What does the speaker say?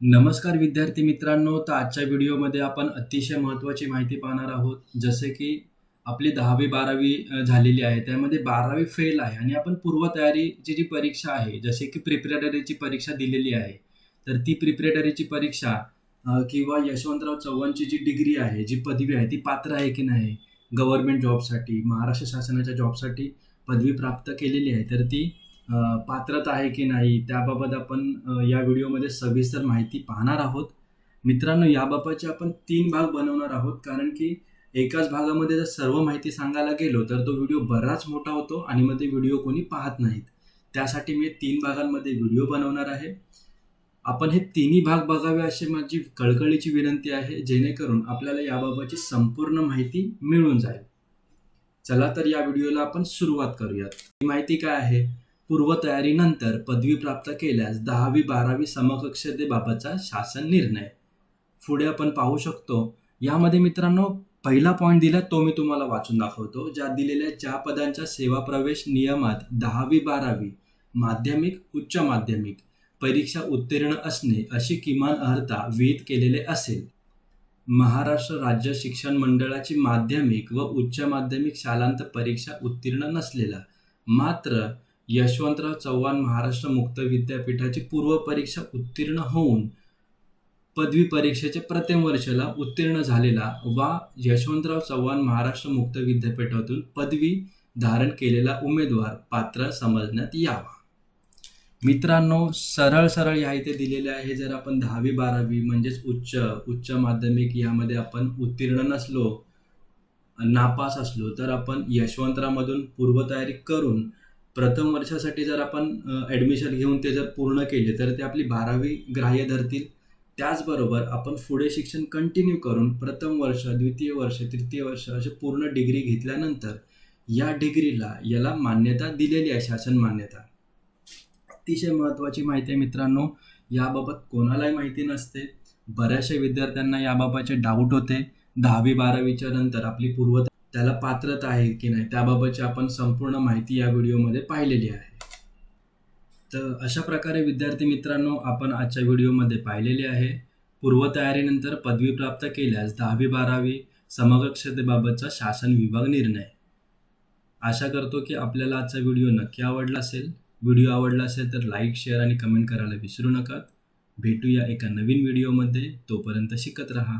नमस्कार विद्यार्थी मित्रांनो तर आजच्या व्हिडिओमध्ये आपण अतिशय महत्त्वाची माहिती पाहणार आहोत. जसे की आपली दहावी बारावी झालेली आहे. त्यामध्ये बारावी फेल आहे आणि आपण पूर्वतयारीची जी परीक्षा आहे जसे की प्रिपरेटरीची परीक्षा दिलेली आहे तर ती प्रिपरेटरीची परीक्षा किंवा यशवंतराव चव्हाणची जी डिग्री आहे जी पदवी आहे ती पात्र आहे की नाही गव्हर्नमेंट जॉबसाठी महाराष्ट्र शासनाच्या जॉबसाठी पदवी प्राप्त केलेली आहे तर ती पात्रता आहे की नाही त्याबाबत आपण या व्हिडिओमध्ये सविस्तर माहिती पाहणार आहोत. मित्रांनो याबाबतचे आपण तीन भाग बनवणार आहोत. कारण की एकाच भागामध्ये जर सर्व माहिती सांगायला गेलो तर तो व्हिडिओ बराच मोठा होतो आणि मग ते व्हिडिओ कोणी पाहत नाहीत. त्यासाठी मी तीन भागांमध्ये व्हिडिओ बनवणार आहे. आपण हे तिन्ही भाग बघावे अशी माझी कळकळीची विनंती आहे जेणेकरून आपल्याला याबाबतची संपूर्ण माहिती मिळून जाईल. चला तर या व्हिडिओला आपण सुरुवात करूयात. ही माहिती काय आहे? पूर्वतयारीनंतर पदवी प्राप्त केल्यास दहावी बारावी समकक्षतेबाबतचा शासन निर्णय. पुढे आपण पाहू शकतो. यामध्ये मित्रांनो पहिला पॉईंट दिला तो मी तुम्हाला वाचून दाखवतो ज्या दिलेल्या ज्या पदांच्या सेवा प्रवेश नियमात दहावी बारावी माध्यमिक उच्च माध्यमिक परीक्षा उत्तीर्ण असणे अशी किमान अर्हता विहित केलेले असेल. महाराष्ट्र राज्य शिक्षण मंडळाची माध्यमिक व उच्च माध्यमिक शालांत परीक्षा उत्तीर्ण नसलेला मात्र यशवंतराव चव्हाण महाराष्ट्र मुक्त विद्यापीठाची पूर्व परीक्षा उत्तीर्ण होऊन पदवी परीक्षेचे प्रथम वर्षाला उत्तीर्ण झालेला वा यशवंतराव चव्हाण महाराष्ट्र मुक्त विद्यापीठातून पदवी धारण केलेला उमेदवार पात्र समजण्यात यावा. मित्रांनो सरळ सरळ या इथे दिलेले आहे. जर आपण दहावी बारावी म्हणजेच उच्च उच्च माध्यमिक यामध्ये आपण उत्तीर्ण नसलो नापास असलो तर आपण यशवंतरामधून पूर्वतयारी करून प्रथम वर्षासाठी जर आपण ॲडमिशन घेऊन ते जर पूर्ण केले तर ते आपली बारावी ग्राह्य धरतील. त्याचबरोबर आपण पुढे शिक्षण कंटिन्यू करून प्रथम वर्ष द्वितीय वर्ष तृतीय वर्ष असे पूर्ण डिग्री घेतल्यानंतर या डिग्रीला याला मान्यता दिलेली आहे शासन मान्यता. अतिशय महत्त्वाची माहिती आहे मित्रांनो याबाबत कोणालाही माहिती नसते. बऱ्याचशा विद्यार्थ्यांना याबाबतचे डाऊट होते. दहावी बारावीच्या नंतर आपली पूर्व त्याला पात्रता आहे की नाही त्याबाबतची आपण संपूर्ण माहिती या व्हिडिओमध्ये पाहिलेली आहे. तर अशा प्रकारे विद्यार्थी मित्रांनो आपण आजच्या व्हिडिओमध्ये पाहिलेले आहे. पूर्वतयारीनंतर पदवी प्राप्त केल्यास दहावी बारावी समकक्षतेबाबतचा शासन विभाग निर्णय. आशा करतो की आपल्याला आजचा व्हिडिओ नक्की आवडला असेल. व्हिडिओ आवडला असेल तर लाईक शेअर आणि कमेंट करायला विसरू नका. भेटूया एका नवीन व्हिडिओमध्ये. तोपर्यंत शिकत राहा.